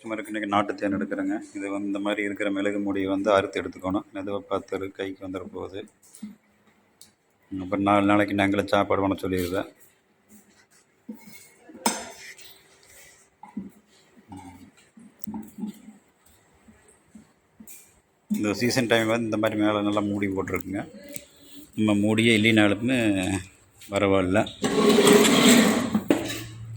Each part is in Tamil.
கஸ்டமருக்கு இன்றைக்கி நாட்டு தேன் எடுக்கிறேங்க. இது வந்து இந்த மாதிரி இருக்கிற மிளகு மூடியை வந்து அறுத்து எடுத்துக்கணும். மெதுவாக பார்த்து கைக்கு வந்துட போகுது அப்புறம் நாலு நாளைக்கு நாங்களும் சாப்பாடு பண்ண சொல்லிடுவேன் இந்த சீசன் டைம் வந்து இந்த மாதிரி மேலே நல்லா மூடி போட்டிருக்குங்க. நம்ம மூடியே இல்லைனாலுமே பரவாயில்ல.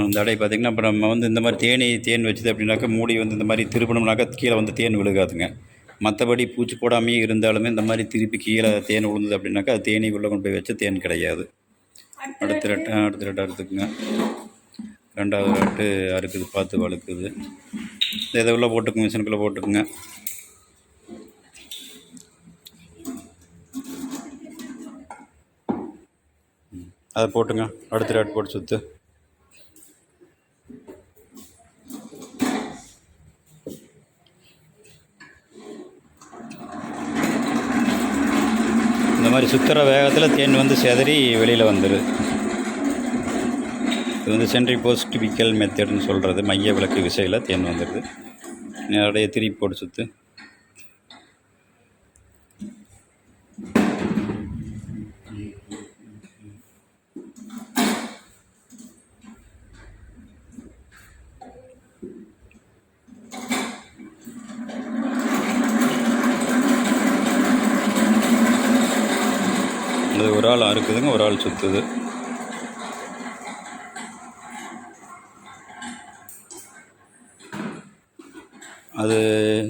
அந்த அடை பார்த்திங்கன்னா அப்புறம் நம்ம வந்து இந்த மாதிரி தேனி தேன் வச்சுது அப்படின்னாக்கா மூடி வந்து இந்த மாதிரி திருப்பணும்னாக்கா கீழே வந்து தேன் விழுகாதுங்க. மற்றபடி பூச்சி போடாமையே இருந்தாலுமே இந்த மாதிரி திருப்பி கீழே தேன் விழுந்தது அப்படின்னாக்கா அது தேனி உள்ளே கொண்டு போய் வச்சு தேன் கிடையாது. அடுத்த ரெட்டு? அடுத்த ரெட்டு அறுத்துக்குங்க. ரெண்டாவது ரெட்டு அறுக்குது பார்த்து வழுக்குது. இதை உள்ள போட்டுக்குங்க மிஷினுக்குள்ளே போட்டுக்குங்க. அதை போட்டுங்க. அடுத்த ரேட் போட்டு சுற்று மாதிரி சுற்றுற வேகத்தில் தேன் வந்து செதறி வெளியில் வந்துடுது இது வந்து சென்ட்ரி போஸ்டிபிக்கல் மெத்தட்னு சொல்கிறது மைய விளக்கு விசையில் தேன் வந்துடுது நிறைய திருப்பி போட்டு சுற்று அது ஒரு ஆள் அறுக்குதுங்க ஒரு ஆள் சுற்றுது அது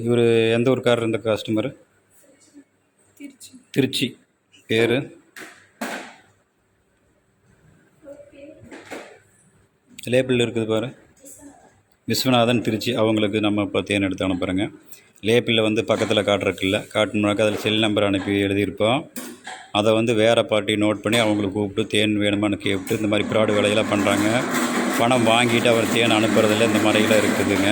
இவர் எந்த ஊருக்காரர் இருந்த கஸ்டமரு திருச்சி. திருச்சி பேர்? லேபிள் இருக்குது பாரு. விஸ்வநாதன் திருச்சி அவங்களுக்கு நம்ம இப்போ தேன் எடுத்து அனுப்புகிறேங்க லேபிளில் வந்து பக்கத்தில் காட்டுறக்குல்ல காட்டணும்னாக்கா அதில் செல் நம்பர் அனுப்பி எழுதியிருப்போம். அதை வந்து வேறு பார்ட்டி நோட் பண்ணி அவங்களை கூப்பிட்டு தேன் வேணுமான்னு கேட்டு இந்த மாதிரி ஃப்ராடு வேலையெல்லாம் பண்ணுறாங்க பணம் வாங்கிட்டு அவர் தேன் அனுப்புறதில்ல இந்த மாதிரிலாம் இருக்குதுங்க.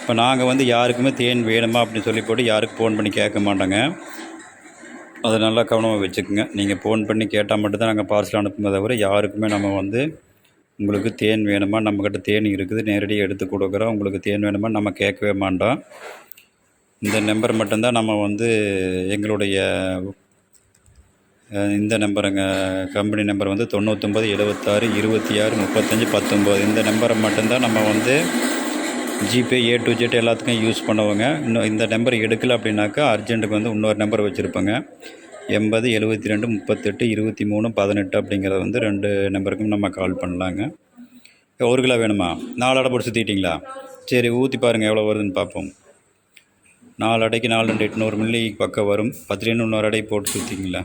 இப்போ நாங்கள் வந்து யாருக்குமே தேன் வேணுமா அப்படின்னு சொல்லி போட்டு யாருக்கும் ஃபோன் பண்ணி கேட்க மாட்டோங்க. அதை நல்லா கவனமாக வச்சுக்கோங்க. நீங்கள் ஃபோன் பண்ணி கேட்டால் மட்டும்தான் நாங்கள் பார்சல் அனுப்புமே தவிர யாருக்குமே நம்ம வந்து உங்களுக்கு தேன் வேணுமா நம்மக்கிட்ட தேன் இருக்குது நேரடியாக எடுத்து கொடுக்குறோம். உங்களுக்கு தேன் வேணுமா நம்ம கேட்கவே மாட்டோம். இந்த நம்பர் மட்டும்தான் நம்ம வந்து எங்களுடைய இந்த நம்பருங்க கம்பெனி நம்பர் வந்து தொண்ணூத்தொம்பது எழுபத்தாறு இருபத்தி ஆறு முப்பத்தஞ்சு பத்தொம்போது இந்த நம்பரை மட்டும்தான் நம்ம வந்து ஜிபே ஏ டு ஜெட் எல்லாத்துக்கும் யூஸ் பண்ணுவோங்க. இன்னும் இந்த நம்பர் எடுக்கல அப்படின்னாக்கா அர்ஜென்ட்டுக்கு வந்து இன்னொரு நம்பர் வச்சுருப்பேங்க. எண்பது எழுபத்தி ரெண்டு முப்பத்தெட்டு இருபத்தி மூணு பதினெட்டு அப்படிங்கிறத வந்து ரெண்டு நம்பருக்கும் நம்ம கால் பண்ணலாங்க. ஒரு கிலோ வேணுமா? நாலு அடை போட்டு சுற்றிட்டிங்களா சரி ஊற்றி பாருங்கள் எவ்வளோ வருதுன்னு பார்ப்போம் நாலு அடைக்கு நாலு ரெண்டு எட்நூறு மில்லி பக்கம் வரும். பத்துலேருந்து இன்னொரு அடை போட்டு சுற்றிங்களா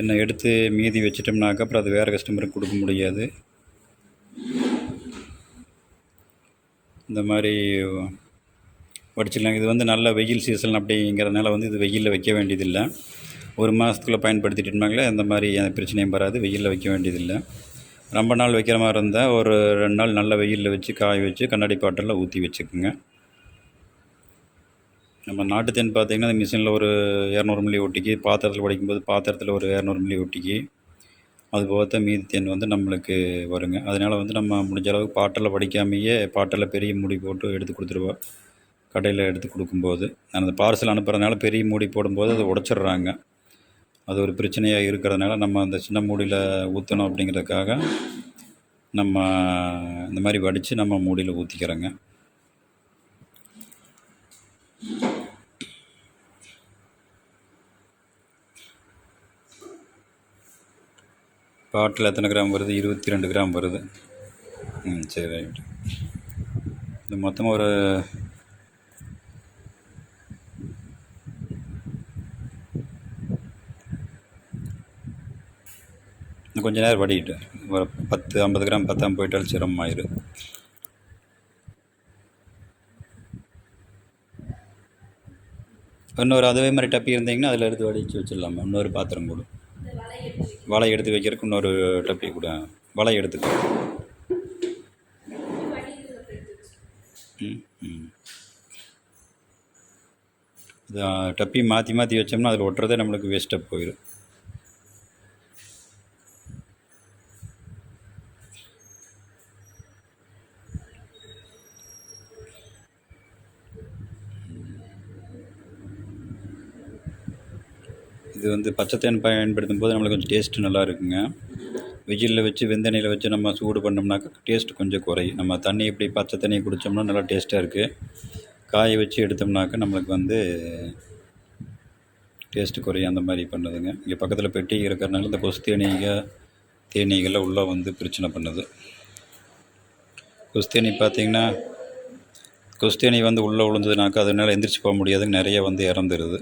என்னை எடுத்து மீதி வச்சிட்டோம்னாக்கா அப்புறம் அது வேறு கஸ்டமருக்கு கொடுக்க முடியாது. இந்த மாதிரி வடிச்சிடலாம். இது வந்து நல்ல வெயில் சீசன் அப்படிங்கிறதுனால வந்து இது வெயிலில் வைக்க வேண்டியதில்லை. ஒரு மாதத்துக்குள்ளே பயன்படுத்திட்டோம்னாங்களே அந்த மாதிரி எந்த பிரச்சனையும் வராது. வெயிலில் வைக்க வேண்டியதில்லை. ரொம்ப நாள் வைக்கிற மாதிரி இருந்தால் ஒரு ரெண்டு நாள் நல்ல வெயிலில் வச்சு காய வச்சு கண்ணாடி பாட்டிலில் ஊற்றி வச்சுக்குங்க. நம்ம நாட்டு தேன் அந்த மிஷினில் ஒரு இரநூறு மில்லி ஒட்டிக்கு பாத்திரத்தில் வடிக்கும்போது பாத்திரத்தில் ஒரு இரநூறு மில்லி ஒட்டிக்கு அது போக மீதி தேன் வந்து நம்மளுக்கு வருங்க. அதனால் வந்து நம்ம முடிஞ்ச அளவுக்கு பாட்டில் வடிக்காமையே பாட்டில் பெரிய மூடி போட்டு எடுத்து கொடுத்துருவோம். கடையில் எடுத்து கொடுக்கும்போது நான் அந்த பார்சல் அனுப்புகிறதுனால பெரிய மூடி போடும்போது அதை உடச்சிட்றாங்க. அது ஒரு பிரச்சனையாக இருக்கிறதுனால நம்ம அந்த சின்ன மூடியில் ஊற்றணும் அப்படிங்கிறதுக்காக நம்ம இந்த மாதிரி வடித்து நம்ம மூடியில் ஊற்றிக்கிறோங்க பாட்டில் எத்தனை கிராம் வருது? இருபத்தி ரெண்டு கிராம் வருது. ம் சரி ரைட் இது மொத்தமாக ஒரு கொஞ்ச நேரம் வடிக்கிட்டு ஒரு பத்து ஐம்பது கிராம் பத்தாம் போயிட்டாலும் சிரமமாயிரு இன்னொரு அதே மாதிரி டப்பி இருந்தீங்கன்னா அதில் எடுத்து வடித்து வச்சிடலாமா. இன்னொரு பாத்திரம் கூட. வலை எடுத்து வைக்கிறதுக்கு இன்னொரு டப்பி கூட. வலை எடுத்துக்க. டப்பி மாற்றி மாற்றி வச்சோம்னா அதில் ஒட்டுறதே நம்மளுக்கு வேஸ்ட்டாக போயிடும் இது வந்து பச்சை தேன் பயன்படுத்தும் போது நம்மளுக்கு கொஞ்சம் டேஸ்ட்டு நல்லா இருக்குங்க வெயிலில் வச்சு வெந்தண்ணியில் வச்சு நம்ம சூடு பண்ணோம்னாக்கா டேஸ்ட் கொஞ்சம் குறையும். நம்ம தண்ணி இப்படி பச்சை தண்ணியை குடித்தோம்னா நல்லா டேஸ்ட்டாக இருக்குது காய வச்சு எடுத்தோம்னாக்கா நம்மளுக்கு வந்து டேஸ்ட்டு குறையும். அந்த மாதிரி பண்ணுதுங்க. இங்கே பக்கத்தில் பெட்டி இருக்கிறனால இந்த கொசு தேனீக தேனீகள்லாம் உள்ளே வந்து பிரச்சனை பண்ணுது. கொஸ்தேனி பார்த்தீங்கன்னா கொஸ்தேனி வந்து உள்ளே விழுந்ததுனாக்கா அதனால் எந்திரிச்சு போக முடியாதுங்க. நிறைய வந்து இறந்துருது.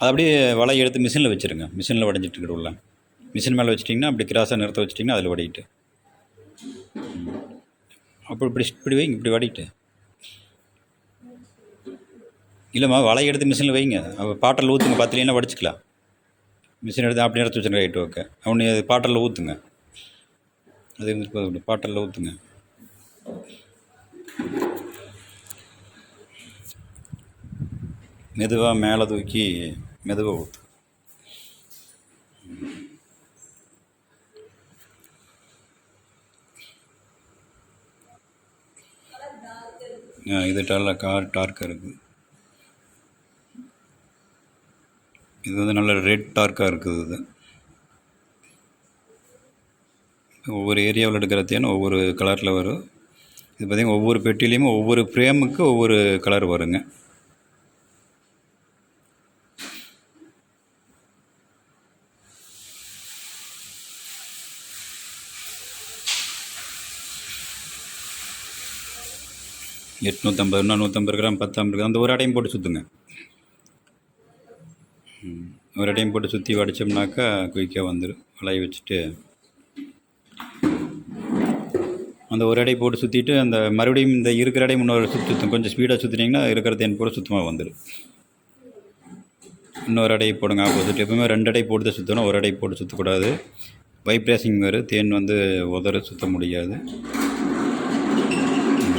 அது அப்படியே வலையை எடுத்து மிஷினில் வச்சுருங்க. மிஷினில் வடைஞ்சிட்டு இருக்கிற உள்ள மிஷின் மேலே வச்சிட்டிங்கன்னா அப்படி கிராஸாக நிறுத்த வச்சிட்டிங்கன்னா அதில் வடிக்கிட்டு அப்படி இப்படி இப்படி வைங்க இப்படி வடிக்கிட்டு இல்லைம்மா வலையை எடுத்து மிஷினில் வைங்க. பாட்டில் ஊற்றுங்க பார்த்துலீங்கன்னா வடிச்சிக்கலாம். மிஷின் எடுத்து அப்படி எடுத்து வச்சுருங்க ரைட்டு ஓகே. அவனு பாட்டில் ஊற்றுங்க அது பாட்டலில் பாட்டில் ஊற்றுங்க மெதுவாக மேலே தூக்கி மெதுவாக ஊற்று இது டல்ல கார் டார்க்காக இருக்குது. இது வந்து நல்ல ரெட் டார்க்காக இருக்குது இது. ஒவ்வொரு ஏரியாவில் எடுக்கிற தேன் ஒவ்வொரு கலரில் வரும். இது பார்த்திங்கன்னா ஒவ்வொரு பெட்டிலையும் ஒவ்வொரு ஃப்ரேமுக்கு ஒவ்வொரு கலர் வருங்க. எட்நூற்றம்பதுனா நூற்றம்பது கிராம் பத்தாம் கிராம் அந்த ஒரு அடையும் போட்டு சுற்றுங்க ஒரு அடையும் போட்டு சுற்றி வடித்தோம்னாக்கா குயிக்காக வந்துடும் வளைய வச்சுட்டு. அந்த ஒரு அடை போட்டு சுற்றிட்டு அந்த மறுபடியும் இந்த இருக்கிற அடை இன்னொரு சுற்றி சுற்றும் கொஞ்சம் ஸ்பீடாக சுற்றினீங்கன்னா இருக்கிற தேன் பூரா சுத்தமாக வந்துடும் இன்னொரு அடையை போடுங்க ஆப்போசிட் எப்பவுமே ரெண்டு அடை போட்டு தான் சுற்றணும் ஒரு அடை போட்டு சுற்றக்கூடாது வைப்ரேசிங் வரும் தேன் வந்து உதற சுற்ற முடியாது.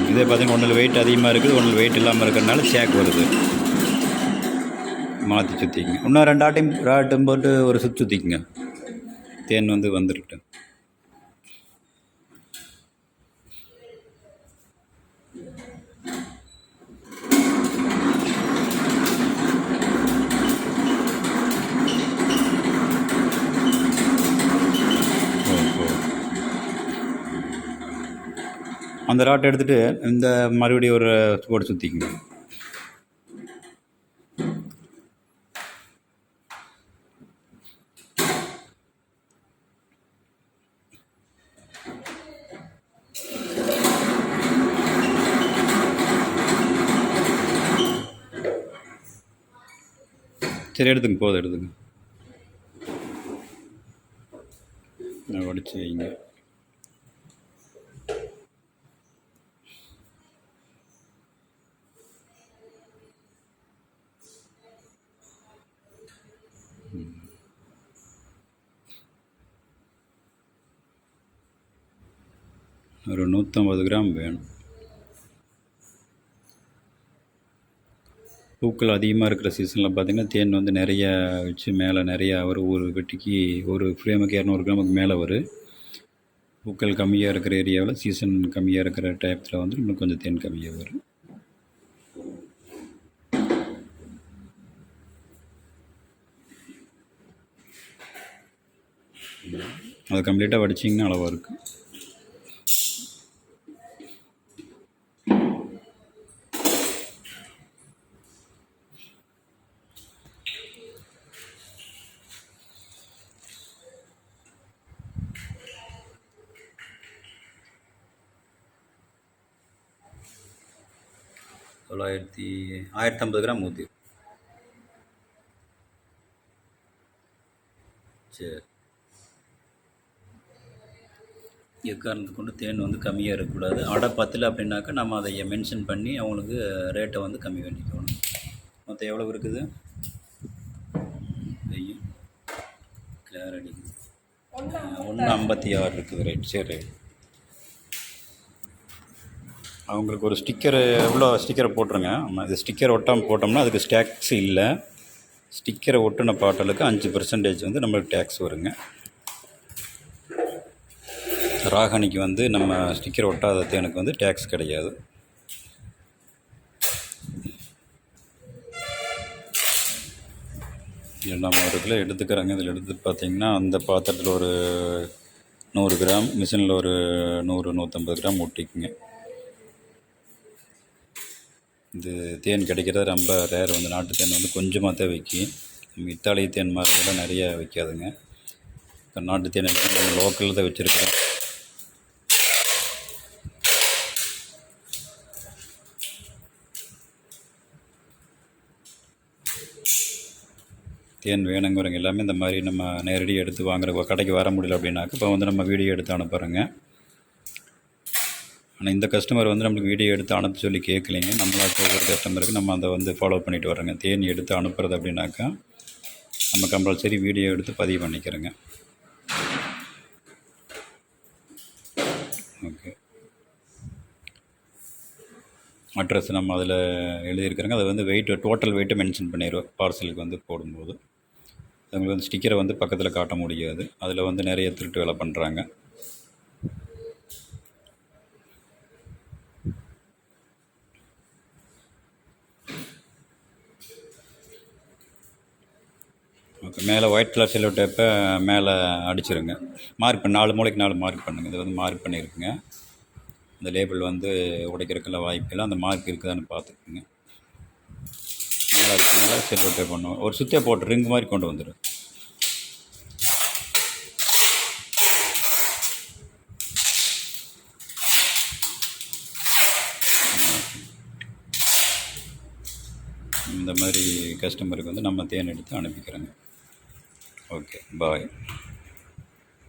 இதே பார்த்தீங்கன்னா ஒன்றில் வெயிட் அதிகமாக இருக்குது ஒன்றில் வெயிட் இல்லாமல் இருக்கிறனால சேக் வருது. மாற்றி சுற்றிக்கங்க இன்னும் ரெண்டு ஆட்டையும் ஆட்டம் போட்டு ஒரு சுற்றி சுற்றிக்குங்க தேன் வந்து வந்துருக்கட்டும் அந்த ராட்டை எடுத்துகிட்டு இந்த மறுபடியும் ஒரு போட்டு சுற்றிக்குங்க சரி எடுத்துங்க போதும் எடுத்துங்க. நான் வைங்க ஒரு நூற்றம்பது கிராம் வேணும். பூக்கள் அதிகமாக இருக்கிற சீசனில் பார்த்திங்கன்னா தேன் வந்து நிறையா வச்சு மேலே நிறையா வரும் ஒரு வெட்டிக்கு ஒரு ஃப்ரேமுக்கு இரநூறு கிராமுக்கு மேலே வரும் பூக்கள் கம்மியாக இருக்கிற ஏரியாவில் சீசன் கம்மியாக இருக்கிற டயத்தில் வந்து இன்னும் கொஞ்சம் தேன் கம்மியாக வரும் அது கம்ப்ளீட்டாக வடிச்சிங்கன்னா அளவாக இருக்கும் தொள்ளாயிரத்தி ஆயிரத்தி ஐம்பது கிராம் ஊற்றி சரி. எக்காரணத்து கொண்டு தேன் வந்து கம்மியாக இருக்கக்கூடாது. அடை பத்தில் அப்படின்னாக்கா நம்ம அதை மென்ஷன் பண்ணி அவங்களுக்கு ரேட்டை வந்து கம்மி பண்ணிக்கணும். மொத்தம் எவ்வளோ இருக்குது? அடிக்குது. ஒன்று ஐம்பத்தி ஆறு. இருக்குது. ரைட் சரி. ரைட் அவங்களுக்கு ஒரு ஸ்டிக்கர் எவ்வளோ ஸ்டிக்கரை போட்டுருங்க? ஆமாம் இது ஸ்டிக்கர் ஒட்டாமல் போட்டோம்னா அதுக்கு டேக்ஸ் இல்லை. ஸ்டிக்கரை ஒட்டின பாட்டலுக்கு அஞ்சு பர்சன்டேஜ் வந்து நம்மளுக்கு டேக்ஸ் வருங்க. ராகனிக்கு வந்து நம்ம ஸ்டிக்கர் ஒட்டாத தேனுக்கு வந்து டேக்ஸ் கிடையாது. இதில் நம்ம ஒரு கிலோ எடுத்துக்கிறாங்க. இதில் எடுத்து பார்த்தீங்கன்னா அந்த பாத்திரத்தில் ஒரு நூறு கிராம் மிஷினில் ஒரு நூறு நூற்றம்பது கிராம் ஒட்டிக்குங்க. இது தேன் கிடைக்கிறது ரொம்ப ரேர் வந்து நாட்டு தேன் வந்து கொஞ்சமாக தான் வைக்கும் இத்தாலிய இத்தாலி தேன் மாதிரி நிறைய வைக்காதுங்க இப்போ நாட்டு தேன் எல்லாமே நம்ம லோக்கலில் தான் வச்சுருக்கிறோம். தேன் வேணுங்கிறவங்க எல்லாமே இந்த மாதிரி நம்ம நேரடி எடுத்து வாங்குற கடைக்கு வர முடியல அப்படின்னாக்க இப்போ வந்து நம்ம வீடியோ எடுத்து அனுப்புகிறோங்க ஆனால் இந்த கஸ்டமர் வந்து நம்மளுக்கு வீடியோ எடுத்து அனுப்ப சொல்லி கேட்கலைங்க. நம்மளாக ஒவ்வொரு கஸ்டமருக்கு நம்ம அதை வந்து ஃபாலோ பண்ணிட்டு வரோங்க தேனி எடுத்து அனுப்புறது அப்படின்னாக்கா நம்ம கம்பல்சரி வீடியோ எடுத்து பதிவு பண்ணிக்கிறோங்க. ஓகே அட்ரஸ் நம்ம அதில் எழுதியிருக்கிறோங்க. அது வந்து வெயிட் டோட்டல் வெயிட்டை மென்ஷன் பண்ணிடுவோம். பார்சலுக்கு வந்து போடும்போது. உங்களுக்கு வந்து ஸ்டிக்கரை வந்து பக்கத்தில் காட்ட முடியாது. அதில் வந்து நிறைய திருட்டு வேலை பண்ணுறாங்க ஓகே. மேலே ஒயிட் கலர் செல்லோ டேப்பை மேலே அடிச்சிருங்க. மார்க் பண்ண நாலு மூளைக்கு நாலு மார்க் பண்ணுங்கள் இது வந்து மார்க் பண்ணியிருக்குங்க இந்த லேபிள் வந்து உடைக்கிறதுக்கெல்லாம் வாய்ப்பு அந்த மார்க் இருக்குதான்னு பார்த்துக்குங்க. மேலே இருக்கிறதுனால செல்லோ டேப் பண்ணுவோம். ஒரு சுத்தியாக போட்டு ரிங் மாதிரி கொண்டு வந்துடும் இந்த மாதிரி கஸ்டமருக்கு வந்து நம்ம தேன் எடுத்து அனுப்பிக்கிறோங்க. Okay bye